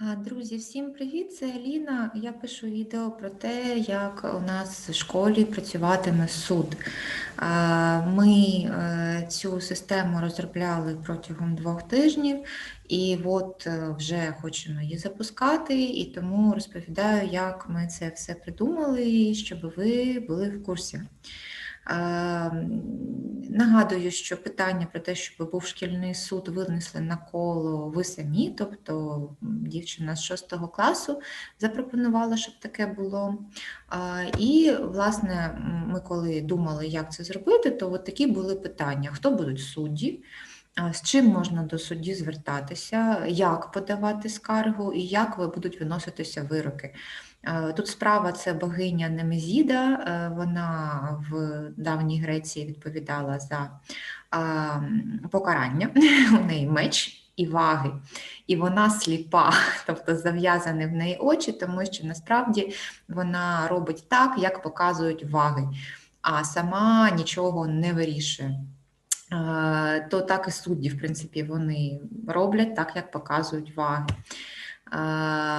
Друзі, всім привіт! Це Аліна. Я пишу відео про те, як у нас в школі працюватиме суд. Ми е, цю систему розробляли протягом двох тижнів, і от е, вже хочемо її запускати, і тому розповідаю, як ми це все придумали, щоб ви були в курсі. Нагадую, що питання про те, щоб був шкільний суд, винесли на коло ви самі, тобто дівчина з 6 класу запропонувала, щоб таке було. І, власне, ми коли думали, як це зробити, то от такі були питання: хто будуть судді? З чим можна до судді звертатися, як подавати скаргу? І як будуть виноситися вироки. Е, тут справа це богиня Немезіда, е, вона в давній Греції відповідала за покарання, у неї меч і ваги, і вона сліпа, тобто зав'язані в неї очі, тому що насправді вона робить так, як показують ваги, а сама нічого не вирішує. То так і судді, в принципі, вони роблять так, як показують ваги.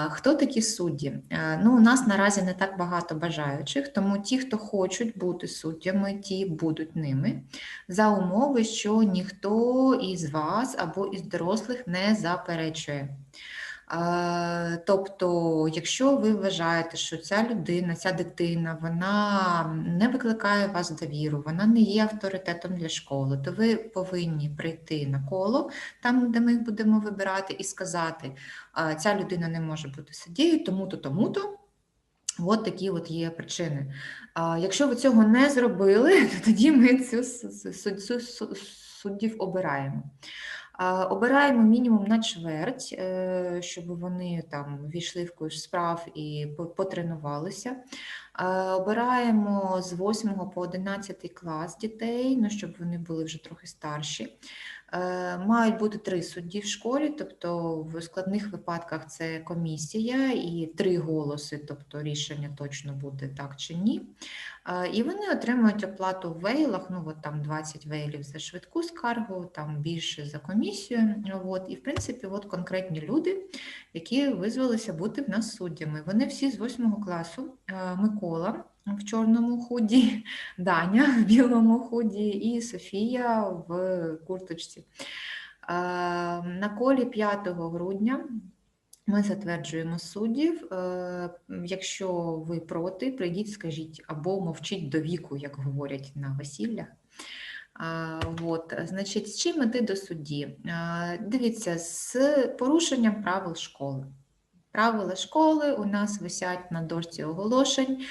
Хто такі судді? Ну, У нас наразі не так багато бажаючих, тому ті, хто хочуть бути суддями, ті будуть ними, за умови, що ніхто із вас або із дорослих не заперечує. Тобто, якщо ви вважаєте, що ця людина, ця дитина, вона не викликає вас довіру, вона не є авторитетом для школи, то ви повинні прийти на коло, там, де ми їх будемо вибирати, і сказати, ця людина не може бути суддєю, тому-то, тому-то. От такі от є причини. Якщо ви цього не зробили, то тоді ми цю суддів обираємо. Обираємо мінімум на чверть, е, щоб вони там війшли в курс справ і потренувалися. Обираємо з 8 по 11 клас дітей, ну, щоб вони були вже трохи старші. Е, мають бути три судді в школі, тобто в складних випадках це комісія і три голоси, тобто рішення точно буде так чи ні. Е, і вони отримують оплату в вейлах, ну от там 20 вейлів за швидку скаргу, там більше за комісію. От. І в принципі, от конкретні люди, які визвалися бути в нас суддями. Вони всі з 8 класу е, Микола в чорному худі, Даня в білому худі і Софія в курточці. На колі 5 грудня ми затверджуємо суддів. Якщо ви проти, прийдіть, скажіть або мовчіть до віку, як говорять на весіллях. От, Значить, з чим іти до судді? Дивіться, з порушенням правил школи. Правила школи у нас висять на дошці оголошень,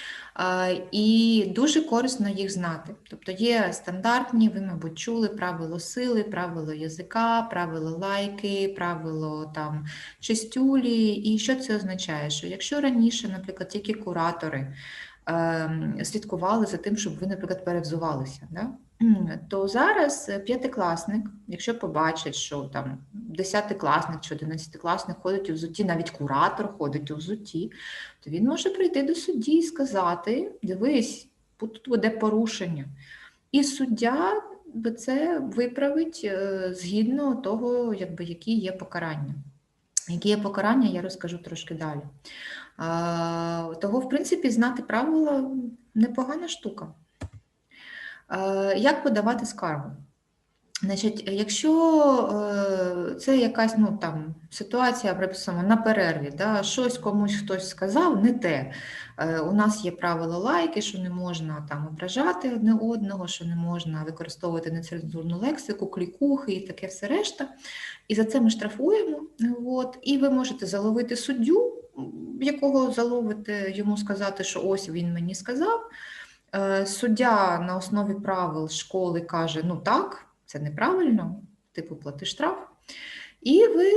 і дуже корисно їх знати. Тобто є стандартні, ви, мабуть, чули правило сили, правило язика, правило лайки, правило там чистюлі. І що це означає? Що якщо раніше, наприклад, тільки куратори ем, слідкували за тим, щоб ви, наприклад, перевзувалися. Да? То зараз е, п'ятикласник, якщо побачить, що там десятикласник чи одинадцятикласник ходить у взуті, навіть куратор ходить у взуті, то він може прийти до судді і сказати: дивись, тут буде порушення. І суддя це виправить е, згідно того, якби, які є покарання. Які є покарання, я розкажу трошки далі. Того, в принципі, знати правила непогана штука. Е, як подавати скаргу? Значить, Якщо е, це якась ну, там, ситуація приписана на перерві, да, щось комусь хтось сказав, не те. Е, у нас є правило лайки, що не можна там ображати одне одного, що не можна використовувати нецензурну лексику, клікухи і таке все решта. І за це ми штрафуємо. От, І ви можете заловити суддю, якого заловите, йому сказати, що ось він мені сказав. Е, суддя на основі правил школи каже: ну так, це неправильно, типу плати штраф. І ви,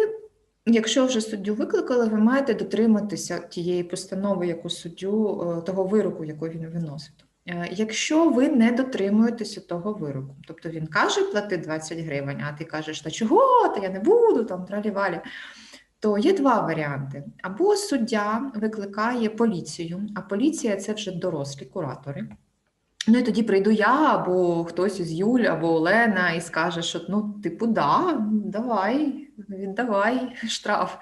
якщо вже суддю викликали, ви маєте дотриматися тієї постанови, яку суддю, е, того вироку, який він виносить. Е, якщо ви не дотримуєтеся того вироку, тобто він каже, плати 20 гривень, а ти кажеш, та чого, та я не буду, там тралі-валі, то є два варіанти. Або суддя викликає поліцію, а поліція це вже дорослі куратори. Ну і тоді прийду я, або хтось із Юль, або Олена, і скаже, що ну, типу, да, давай, віддавай штраф.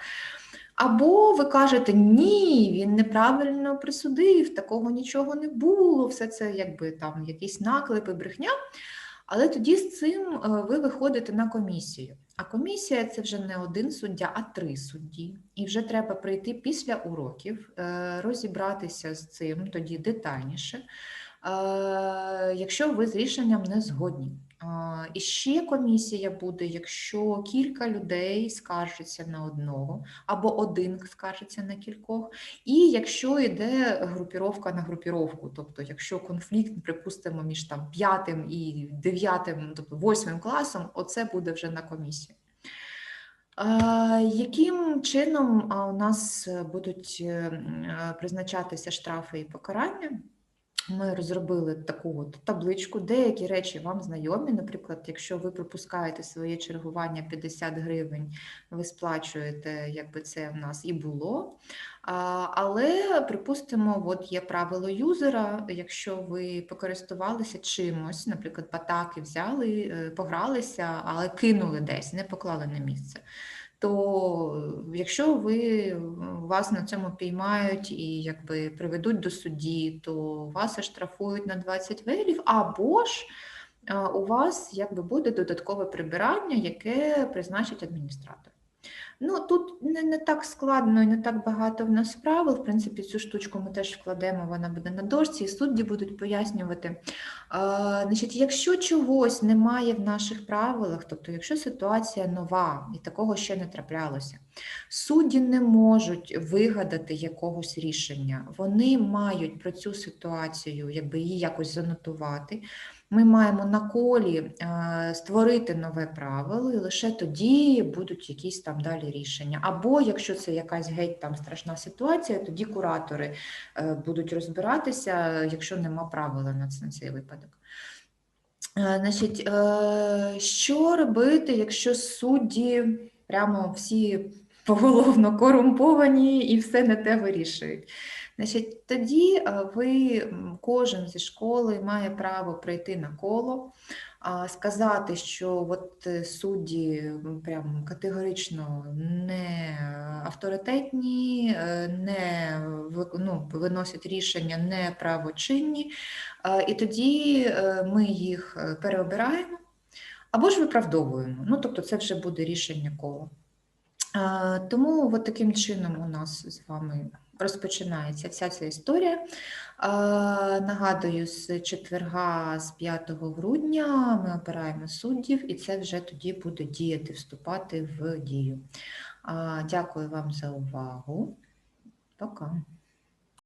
Або ви кажете, ні, він неправильно присудив, такого нічого не було, все це якби там якісь наклепи, брехня. Але тоді з цим е, ви виходите на комісію. А комісія це вже не один суддя, а три судді. І вже треба прийти після уроків, е, розібратися з цим тоді детальніше, е, якщо ви з рішенням не згодні. І ще комісія буде, якщо кілька людей скаржаться на одного, або один скаржиться на кількох, і якщо йде групіровка на групіровку, тобто якщо конфлікт, припустимо, між там п'ятим і дев'ятим, тобто восьмим класом, оце буде вже на комісії. Яким чином у нас будуть е, е, призначатися штрафи і покарання? Ми розробили таку от табличку. Деякі речі вам знайомі. Наприклад, якщо ви пропускаєте своє чергування 50 гривень, ви сплачуєте, якби це в нас і було. Але припустимо, от є правило юзера. Якщо ви покористувалися чимось, наприклад, батаки взяли, е, погралися, але кинули десь, не поклали на місце. То якщо ви вас на цьому піймають і якби приведуть до судді, то вас оштрафують на 20 велів, або ж е, у вас якби буде додаткове прибирання, яке призначить адміністратор. Ну тут не, не так складно і не так багато в нас правил. В принципі, цю штучку ми теж вкладемо, вона буде на дошці, і судді будуть пояснювати. А, значить, Якщо чогось немає в наших правилах, тобто якщо ситуація нова і такого ще не траплялося, судді не можуть вигадати якогось рішення. Вони мають про цю ситуацію, якби її якось занотувати. Ми маємо на колі е, створити нове правило, і лише тоді будуть якісь там далі рішення. Або якщо це якась геть там страшна ситуація, тоді куратори е, будуть розбиратися, якщо нема правила на цей випадок. Е, Значить, що робити, якщо судді прямо всі поголовно корумповані і все не те вирішують? Значить, тоді е, ви, кожен зі школи має право прийти на коло, сказати, що от е, судді прям категорично не авторитетні, е, не ну, виносять рішення неправочинні, і тоді ми їх переобираємо або ж виправдовуємо. Ну, тобто це вже буде рішення кола. Е, Тому от таким чином у нас з вами розпочинається вся ця історія. Е, Нагадую, з четверга, з 5 грудня ми обираємо суддів, і це вже тоді буде діяти, вступати в дію. Е, Дякую вам за увагу.